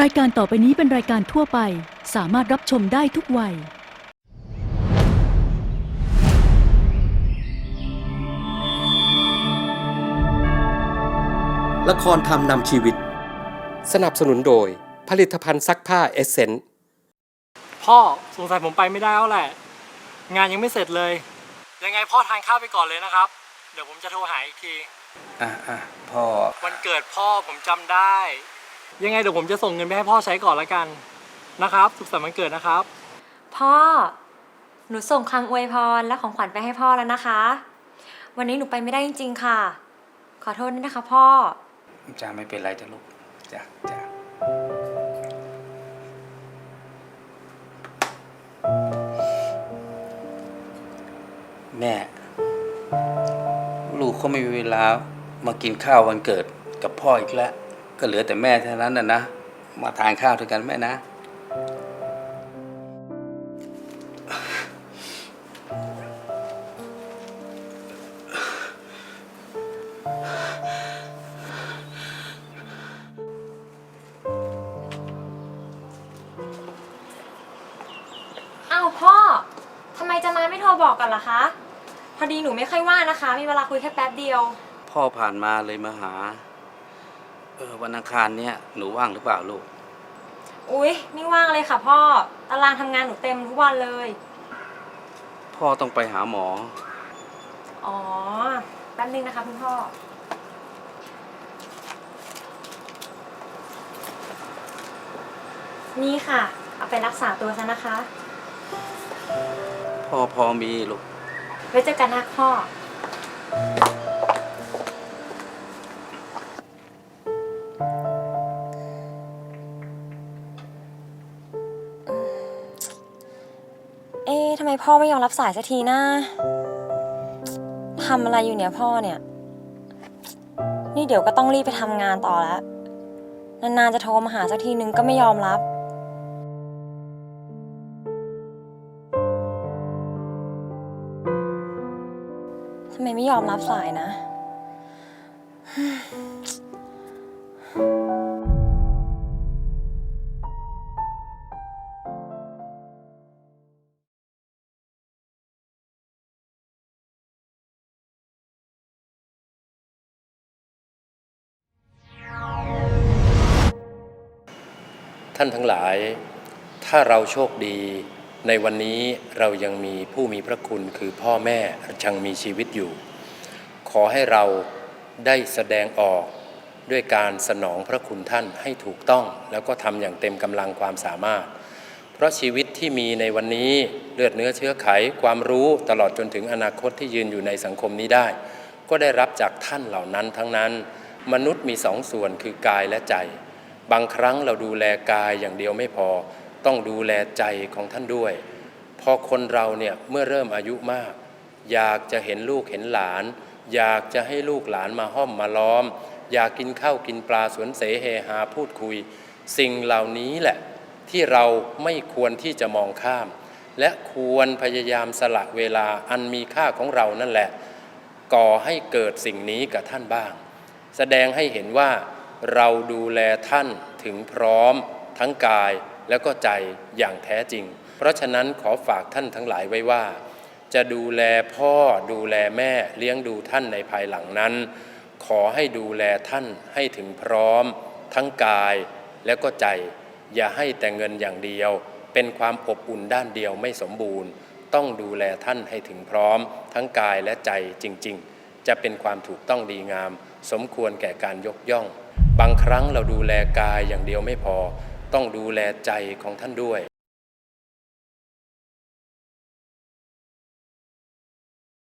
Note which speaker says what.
Speaker 1: รายการต่อไปนี้เป็นรายการทั่วไป สามารถรับชมได้ทุกวัย
Speaker 2: ละครทำนำชีวิต
Speaker 3: สนับสนุนโดย ผลิตภัณฑ์ซักผ้าเอเซน
Speaker 4: พ่อสงสัยผมไปไม่ได้แล้วแหละ งานยังไม่เสร็จเลย ยังไงพ่อทานข้าวไปก่อนเลยนะครับ เดี๋ยวผมจะโทรหาอีกที
Speaker 5: อะอะพ่อ
Speaker 4: วันเกิดพ่อผมจำได้ ยังไงเดี๋ยวผมจะส่งเงินไปให้พ่อใช้ก่อนละกันนะครับ สุขสันต์วันเกิดนะครับ
Speaker 6: พ่อ หนูส่งคำอวยพรและของขวัญไปให้พ่อแล้วนะคะ วันนี้หนูไปไม่ได้จริง ๆ ค่ะ ขอโทษด้วยนะคะ พ่อ
Speaker 5: จ้าไม่เป็นไรจ้ะลูกจ้ะจ้ะแม่ ลูกเขาไม่มีเวลามากินข้าววันเกิดกับพ่ออีกแล้ว ก็เหลือแต่แม่เท่านั้นนะนะ มาทานข้าวด้วยกันแม่นะ
Speaker 6: อ้าวพ่อ ทำไมจะมาไม่โทรบอกกันล่ะคะ พอดีหนูไม่ค่อยว่างนะคะ มีเวลาคุยแค่แป๊บเดียว
Speaker 5: พ่อผ่านมาเลยมาหา เออวันอังคารเนี้ยหนูว่างหรือเปล่าลูก
Speaker 6: อุ๊ย ไม่ว่างเลยค่ะพ่อ ตารางทำงานหนูเต็มทุกวันเลย
Speaker 5: พ่อต้องไปหาหมอ
Speaker 6: อ๋อ แป๊บนึงนะคะคุณพ่อ นี่ค่ะ เอาไปรักษาตัวซะนะคะ
Speaker 5: พ่อพอมีลูก
Speaker 6: ไว้เจอกันนะพ่อ เอ๊ะทำไมพ่อไม่ยอมรับสายสักทีนะทำอะไรอยู่เนี่ยพ่อเนี่ย นี่เดี๋ยวก็ต้องรีบไปทำงานต่อแล้ว นานๆจะโทรมาหาสักทีนึงก็ไม่ยอมรับทำไมไม่ยอมรับสายนะ
Speaker 3: ท่านทั้งหลาย ถ้าเราโชคดี ในวันนี้เรายังมีผู้มีพระคุณคือพ่อแม่ยังมีชีวิตอยู่ ขอให้เราได้แสดงออก ด้วยการสนองพระคุณท่านให้ถูกต้อง แล้วก็ทำอย่างเต็มกำลังความสามารถ เพราะชีวิตที่มีในวันนี้เลือดเนื้อเชื้อไข ความรู้ตลอดจนถึงอนาคตที่ยืนอยู่ในสังคมนี้ได้ ก็ได้รับจากท่านเหล่านั้นทั้งนั้น มนุษย์มีสองส่วนคือกายและใจ บางครั้งเราดูแลกายอย่างเดียวไม่พอ ต้องดูแลใจของท่านด้วย พอคนเราเนี่ยเมื่อเริ่มอายุมาก อยากจะเห็นลูกเห็นหลาน อยากจะให้ลูกหลานมาห้อมมาล้อม อยากกินข้าวกินปลาสวนเสเฮหาพูดคุย สิ่งเหล่านี้แหละที่เราไม่ควรที่จะมองข้าม และควรพยายามสละเวลาอันมีค่าของเรานั่นแหละ ก่อให้เกิดสิ่งนี้กับท่านบ้าง แสดงให้เห็นว่าเราดูแลท่านถึงพร้อม ทั้งกายแล้วก็ใจอย่างแท้จริง เพราะฉะนั้นขอฝากท่านทั้งหลายไว้ว่า จะดูแลพ่อดูแลแม่เลี้ยงดูท่านในภายหลังนั้น ขอให้ดูแลท่านให้ถึงพร้อม ทั้งกายแล้วก็ใจ อย่าให้แต่เงินอย่างเดียว เป็นความอบอุ่นด้านเดียวไม่สมบูรณ์ ต้องดูแลท่านให้ถึงพร้อม ทั้งกายและใจจริง ๆ จะเป็นความถูกต้องดีงาม สมควรแก่การยกย่อง บางครั้งเราดูแลกายอย่างเดียวไม่พอ ต้องดูแลใจของท่านด้วย